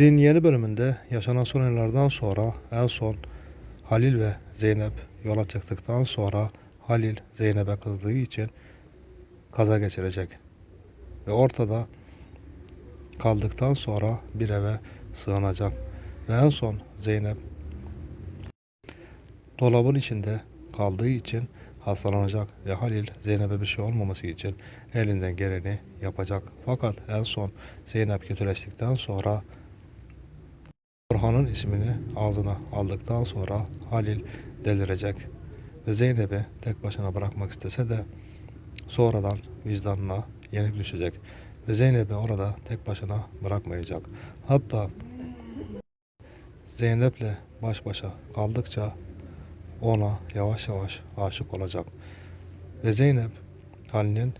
Dizinin yeni bölümünde yaşanan son olaylardan sonra en son Halil ve Zeynep yola çıktıktan sonra Halil Zeynep'e kızdığı için kaza geçirecek. Ve ortada kaldıktan sonra bir eve sığınacak. Ve en son Zeynep dolabın içinde kaldığı için hastalanacak ve Halil Zeynep'e bir şey olmaması için elinden geleni yapacak. Fakat en son Zeynep kötüleştikten sonra Orhan'ın ismini ağzına aldıktan sonra Halil delirecek ve Zeynep'i tek başına bırakmak istese de sonradan vicdanına yenik düşecek ve Zeynep'i orada tek başına bırakmayacak. Hatta Zeynep'le baş başa kaldıkça ona yavaş yavaş aşık olacak. Ve Zeynep Halil'in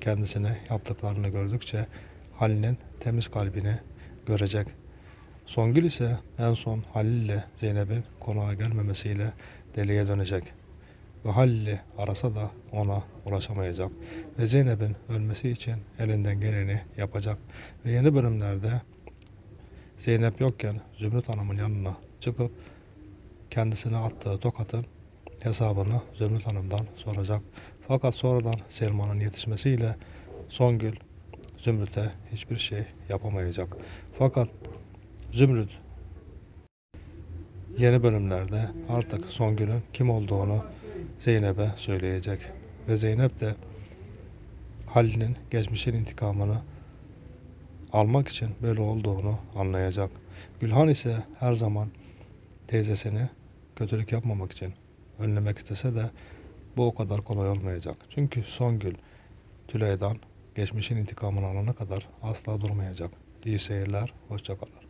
kendisine yaptıklarını gördükçe Halil'in temiz kalbini görecek. Songül ise en son Halil ile Zeynep'in konağa gelmemesiyle deliye dönecek. Ve Halil'i arasa da ona ulaşamayacak. Ve Zeynep'in ölmesi için elinden geleni yapacak. Ve yeni bölümlerde Zeynep yokken Zümrüt Hanım'ın yanına çıkıp kendisine attığı tokatın hesabını Zümrüt Hanım'dan soracak. Fakat sonradan Selma'nın yetişmesiyle Songül Zümrüt'e hiçbir şey yapamayacak. Fakat Zümrüt yeni bölümlerde artık Songül'ün kim olduğunu Zeynep'e söyleyecek. Ve Zeynep de Halil'in geçmişin intikamını almak için böyle olduğunu anlayacak. Gülhan ise her zaman teyzesini kötülük yapmamak için önlemek istese de bu o kadar kolay olmayacak. Çünkü Songül Tülay'dan geçmişin intikamını alana kadar asla durmayacak. İyi seyirler, hoşçakalın.